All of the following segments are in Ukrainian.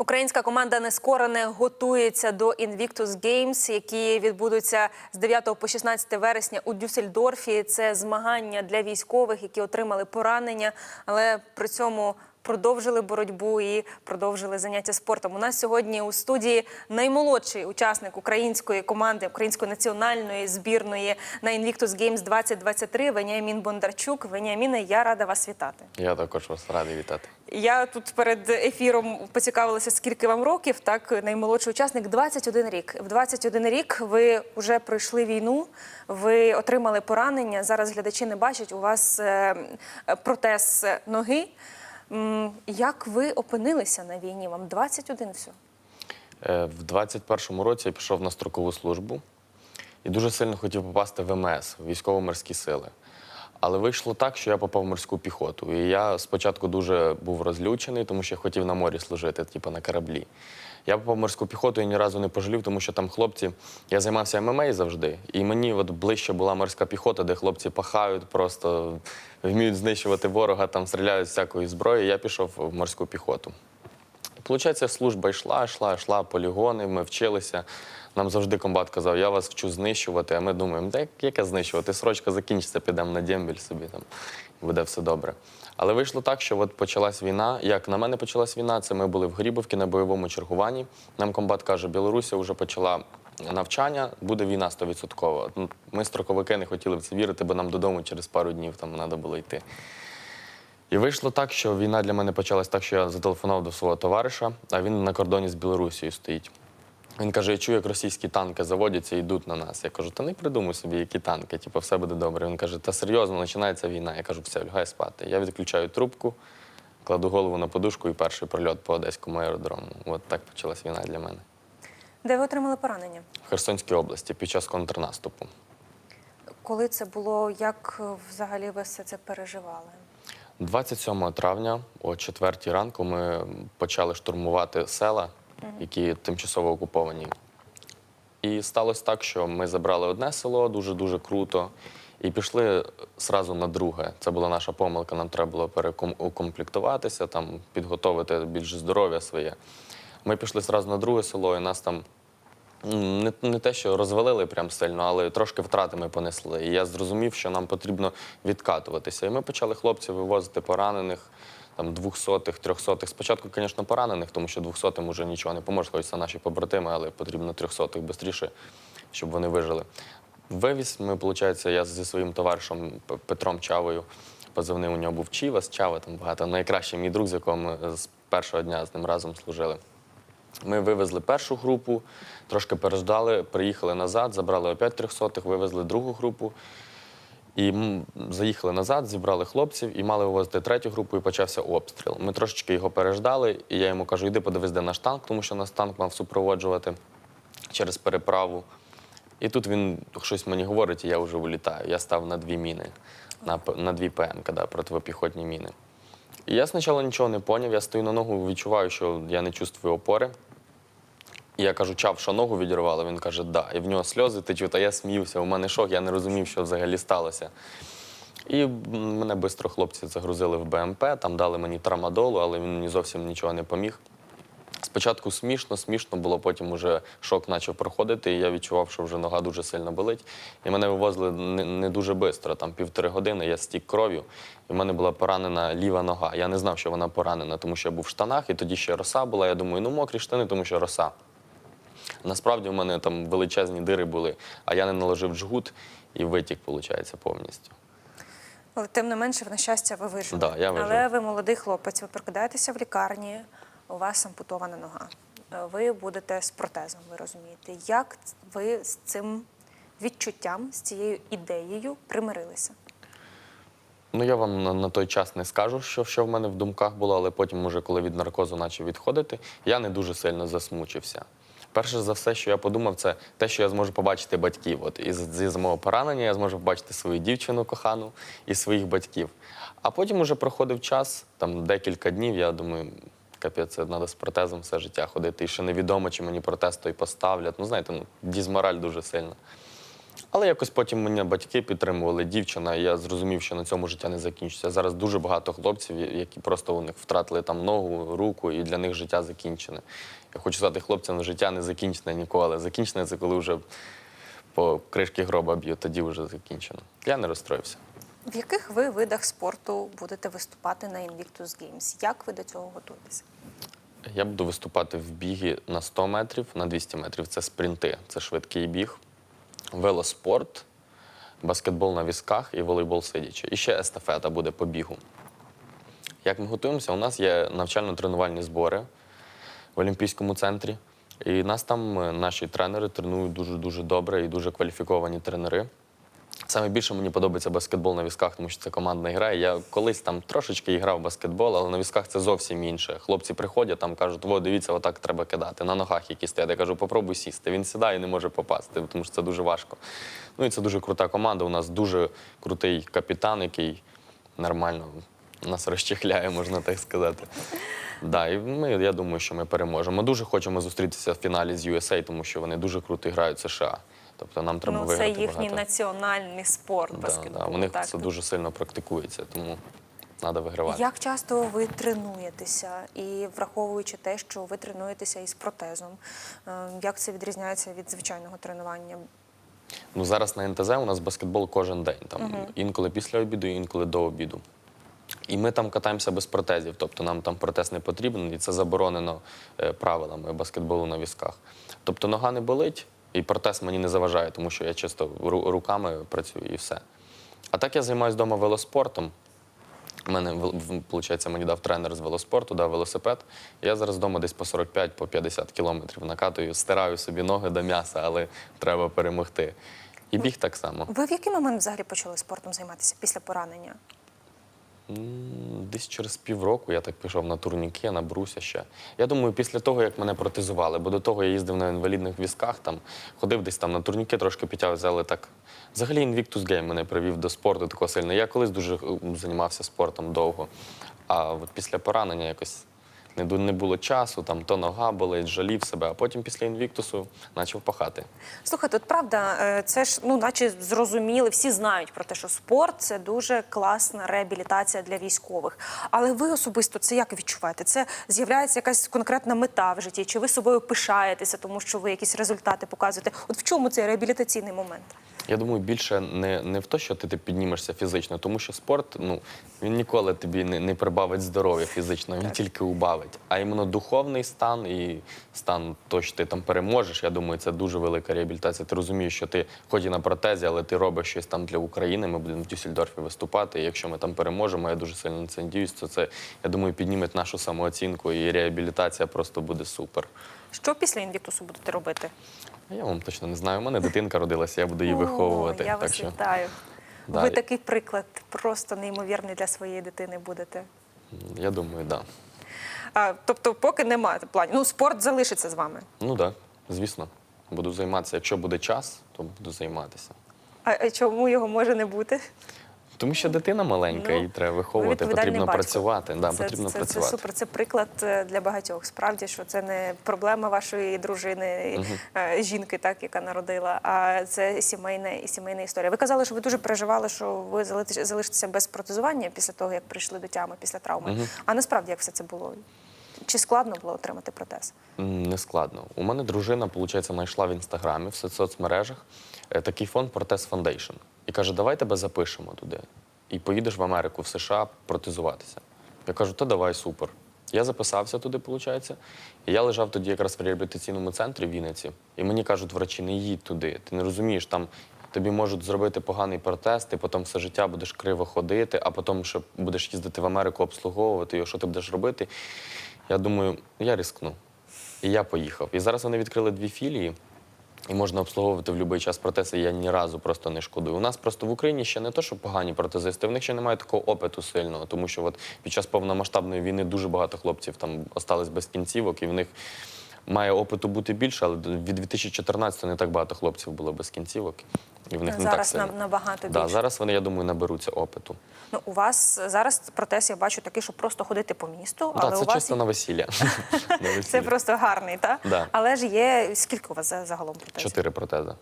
Українська команда Нескорене готується до Invictus Games, які відбудуться з 9 по 16 вересня у Дюссельдорфі. Це змагання для військових, які отримали поранення, але при цьому продовжили боротьбу і продовжили заняття спортом. У нас сьогодні у студії наймолодший учасник української команди, української національної збірної на Invictus Games 2023 Веніамін Бондарчук. Веніаміне, я рада вас вітати. Я також вас радий вітати. Я тут перед ефіром поцікавилася, скільки вам років. Так, наймолодший учасник 21 рік. В 21 рік ви вже пройшли війну, ви отримали поранення. Зараз глядачі не бачать. У вас е, протез ноги. Як ви опинилися на війні? Вам 21 все. В 21-му році я пішов на строкову службу і дуже сильно хотів попасти в МС, в військово-морські сили. Але вийшло так, що я попав в морську піхоту. І я спочатку дуже був розлючений, тому що я хотів на морі служити, типу на кораблі. Я попав в морську піхоту і ні разу не пожалів, тому що там хлопці. Я займався ММА завжди. І мені от ближче була морська піхота, де хлопці пахають, просто вміють знищувати ворога, там стріляють з всякої зброї. Я пішов в морську піхоту. Получається, служба йшла, йшла, йшла, полігони, ми вчилися. Нам завжди комбат казав, я вас вчу знищувати, а ми думаємо, так яке знищувати? Срочка закінчиться, підемо на дембіль собі там, і буде все добре. Але вийшло так, що от почалась війна. Як на мене почалась війна, це ми були в Грібовці на бойовому чергуванні. Нам комбат каже, Білорусія вже почала навчання, буде війна 100%. Ну, Ми, строковики, не хотіли в це вірити, бо нам додому через пару днів там треба було йти. І вийшло так, що війна для мене почалась так, що я зателефонував до свого товариша, а він на кордоні з Білорусією стоїть. Він каже: я чую, як російські танки заводяться і йдуть на нас. Я кажу, та не придумуй собі, які танки, типу, все буде добре. Він каже, та серйозно, починається війна. Я кажу, все, лягай спати. Я відключаю трубку, кладу голову на подушку і перший прольот по одеському аеродрому. От так почалась війна для мене. Де ви отримали поранення? В Херсонській області під час контрнаступу. Коли це було? Як взагалі ви все це переживали? 27 травня о 4 ранку ми почали штурмувати села, які тимчасово окуповані. І сталося так, що ми забрали одне село дуже-дуже круто, і пішли зразу на друге. Це була наша помилка. Нам треба було переукомплектуватися, там, підготовити більше здоров'я своє. Ми пішли зразу на друге село, і нас там не, не те, що розвалили прям сильно, але трошки втрати ми понесли. І я зрозумів, що нам потрібно відкатуватися. І ми почали хлопців вивозити поранених, там двохсотих, трьохсотих. Спочатку, звісно, поранених, тому що двохсотим вже нічого не поможе, хоч це наші побратими, але потрібно трьохсотих швидше, щоб вони вижили. Вивіз ми, виходить, я зі своїм товаришем Петром Чавою. Позивний у нього був Чівас, Чава там багато. Найкращий мій друг, з якого ми з першого дня з ним разом служили. Ми вивезли першу групу, трошки переждали, приїхали назад, забрали опять трьохсотих, вивезли другу групу. І заїхали назад, зібрали хлопців і мали вивозити третю групу, і почався обстріл. Ми трошечки його переждали, і я йому кажу, йди подивись, де наш танк, тому що нас танк мав супроводжувати через переправу. І тут він щось мені говорить, і я вже вилітаю. Я став на дві міни, на, на дві ПМК, да, противопіхотні міни. І я спочатку нічого не поняв, я стою на ногу, відчуваю, що я не чувствую опори. Я кажу, чав, що ногу відірвало? Він каже, да. І в нього сльози течуть, а я сміюся, у мене шок, я не розумів, що взагалі сталося. І мене швидко хлопці загрузили в БМП, там дали мені трамадолу, але він мені зовсім нічого не поміг. Спочатку смішно, смішно було, потім уже шок почав проходити, і я відчував, що вже нога дуже сильно болить. І мене вивозили не дуже швидко, там півтори години, я стік кров'ю, і в мене була поранена ліва нога. Я не знав, що вона поранена, тому що я був в штанах, і тоді ще роса була. Я думаю, ну мокрі штани, тому що роса. Насправді в мене там величезні дири були, а я не наложив жгут і витік, виходить, повністю. Але тим не менше, на щастя, ви вижили. Да, я вижив. Але ви молодий хлопець, ви прокидаєтеся в лікарні, у вас ампутована нога. Ви будете з протезом, ви розумієте. Як ви з цим відчуттям, з цією ідеєю примирилися? Ну, я вам на, на той час не скажу, що, що в мене в думках було, але потім, уже коли від наркозу почав відходити, я не дуже сильно засмучився. Перше за все, що я подумав, це те, що я зможу побачити батьків. От із, із мого поранення я зможу побачити свою дівчину кохану і своїх батьків. А потім уже проходив час, там декілька днів, я думаю, капець, це треба з протезом все життя ходити. І ще невідомо, чи мені протез той поставлять. Ну, знаєте, ну, дізмораль дуже сильна. Але якось потім мене батьки підтримували, дівчина, і я зрозумів, що на цьому життя не закінчиться. Зараз дуже багато хлопців, які просто у них втратили там ногу, руку, і для них життя закінчене. Я хочу сказати, хлопцям життя не закінчене ніколи. Закінчене це коли вже по кришки гроба б'ють, тоді вже закінчено. Я не розстроївся. В яких ви видах спорту будете виступати на Invictus Games? Як ви до цього готуєтеся? Я буду виступати в бігі на 100 метрів, на 200 метрів. Це спринти, це швидкий біг, велоспорт, баскетбол на візках і волейбол сидячи. І ще естафета буде по бігу. Як ми готуємося? У нас є навчально-тренувальні збори в Олімпійському центрі. І нас там е, наші тренери тренують дуже-дуже добре і дуже кваліфіковані тренери. Саме більше мені подобається баскетбол на візках, тому що це командна гра. Я колись там трошечки грав в баскетбол, але на візках це зовсім інше. Хлопці приходять, там кажуть, о, дивіться, отак треба кидати. На ногах які стоять. Я кажу, попробуй сісти. Він сідає і не може попасти, тому що це дуже важко. Ну і це дуже крута команда. У нас дуже крутий капітан, який нормально нас розчехляє, можна так сказати. Да, і ми, я думаю, що ми переможемо. Ми дуже хочемо зустрітися в фіналі з USA, тому що вони дуже круто грають США. Тобто нам треба ну, це виграти їхній багато. національний спорт Да, баскетбол. да, у них так. це дуже сильно практикується, тому треба вигравати. Як часто ви тренуєтеся, і враховуючи те, що ви тренуєтеся із протезом, е, як це відрізняється від звичайного тренування? Ну зараз на НТЗ у нас баскетбол кожен день. Там інколи після обіду, інколи до обіду. І ми там катаємося без протезів, тобто нам там протез не потрібен, і це заборонено е, правилами баскетболу на візках. Тобто нога не болить, і протез мені не заважає, тому що я чисто ру- руками працюю і все. А так я займаюся вдома велоспортом. У мене виходить, мені дав тренер з велоспорту, дав велосипед. Я зараз вдома десь по 45 по 50 кілометрів накатую, стираю собі ноги до м'яса, але треба перемогти. І біг так само. Ви в який момент взагалі почали спортом займатися після поранення? Десь через півроку я так пішов на турніки, на бруся ще. Я думаю, після того, як мене протезували, бо до того я їздив на інвалідних візках, там, ходив десь там на турніки, трошки підтягувався, але так. Взагалі Invictus Game мене привів до спорту такого сильно. Я колись дуже е, займався спортом довго. А от після поранення якось не, було часу, там то нога болить, жалів себе, а потім після інвіктусу почав пахати. Слухайте, от правда, е, це ж ну, наче зрозуміли, всі знають про те, що спорт це дуже класна реабілітація для військових. Але ви особисто це як відчуваєте? Це з'являється якась конкретна мета в житті? Чи ви собою пишаєтеся, тому що ви якісь результати показуєте? От в чому цей реабілітаційний момент? Я думаю, більше не, не в те, що ти, ти піднімешся фізично, тому що спорт ну, він ніколи тобі не, не прибавить здоров'я фізично, він тільки убавить. А іменно духовний стан і стан, то, що ти там переможеш, я думаю, це дуже велика реабілітація. Ти розумієш, що ти хоч і на протезі, але ти робиш щось там для України. Ми будемо в Дюссельдорфі виступати. І якщо ми там переможемо, я дуже сильно на це надіюсь, то це, я думаю, підніме нашу самооцінку і реабілітація просто буде супер. Що після інвіктусу будете робити? Я вам точно не знаю. У мене дитинка родилася, я буду її виховувати. О, я вас вітаю. Да, Ви такий приклад, просто неймовірний для своєї дитини будете. Я думаю, так. Да. А, тобто, поки немає планів. Ну, спорт залишиться з вами. Ну так, звісно. Буду займатися. Якщо буде час, то буду займатися. А чому його може не бути? Тому що дитина маленька, Ну, її треба виховувати, потрібно батько. працювати. Да, це, потрібно це, працювати. Це супер. Це приклад е, для багатьох. Справді, що це не проблема вашої дружини, е, жінки, так яка народила, а це сімейна і сімейна історія. Ви казали, що ви дуже переживали, що ви залишитеся- без протезування після того, як прийшли до тями після травми. А насправді як все це було? Чи складно було отримати протез? Не складно. У мене дружина, виходить, знайшла в інстаграмі, в соцмережах е, такий фонд Протез Foundation. І каже, давай тебе запишемо туди. І поїдеш в Америку, в США протезуватися. Я кажу, то давай, супер. Я записався туди, виходить. І я лежав тоді якраз в реабілітаційному центрі в Вінниці. І мені кажуть, врачі, не їдь туди. Ти не розумієш, там тобі можуть зробити поганий протез, ти потім все життя будеш криво ходити, а потім ще будеш їздити в Америку обслуговувати його, що ти будеш робити. Я думаю, я рискну. І я поїхав. І зараз вони відкрили дві філії. І можна обслуговувати в будь-який час протези, я ні разу просто не шкодую. У нас просто в Україні ще не то, що погані протезисти, в них ще немає такого опиту сильного, тому що от під час повномасштабної війни дуже багато хлопців там остались без кінцівок, і в них має опиту бути більше, але від 2014 не так багато хлопців було без кінцівок. І в них не так Зараз сильно. на- набагато Да, зараз вони, я думаю, наберуться опиту. Ну, у вас зараз протез, я бачу такий, що просто ходити по місту, Да, але це у вас чисто на весілля. На це весілля. просто гарний, так? Да. Але ж є скільки у вас за- загалом протезів? Чотири протези.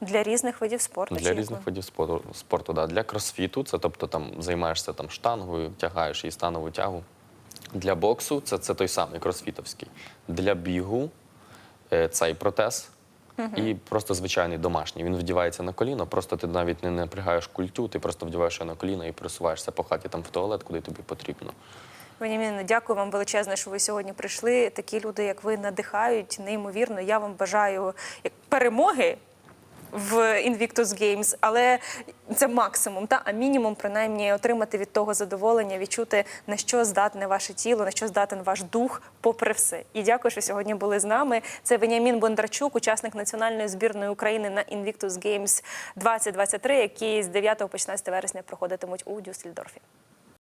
Для різних видів спорту. чи Для як різних ви? видів спорту, спорту да. для кросфіту, це тобто там займаєшся там штангою, тягаєш її станову тягу. Для боксу це, це той самий кросфітовський. Для бігу е, цей протез. І просто звичайний домашній. Він вдівається на коліно, просто ти навіть не напрягаєш культю, ти просто вдіваєш його на коліно і пересуваєшся по хаті там в туалет, куди тобі потрібно. Веніамін, дякую вам величезне, що ви сьогодні прийшли. Такі люди, як ви, надихають неймовірно. Я вам бажаю як перемоги в Invictus Games, але це максимум, та а мінімум, принаймні, отримати від того задоволення, відчути на що здатне ваше тіло, на що здатен ваш дух, попри все. І дякую, що сьогодні були з нами. Це Веніамін Бондарчук, учасник національної збірної України на Invictus Games 2023, які з 9 по 16 вересня проходитимуть у Дюссельдорфі.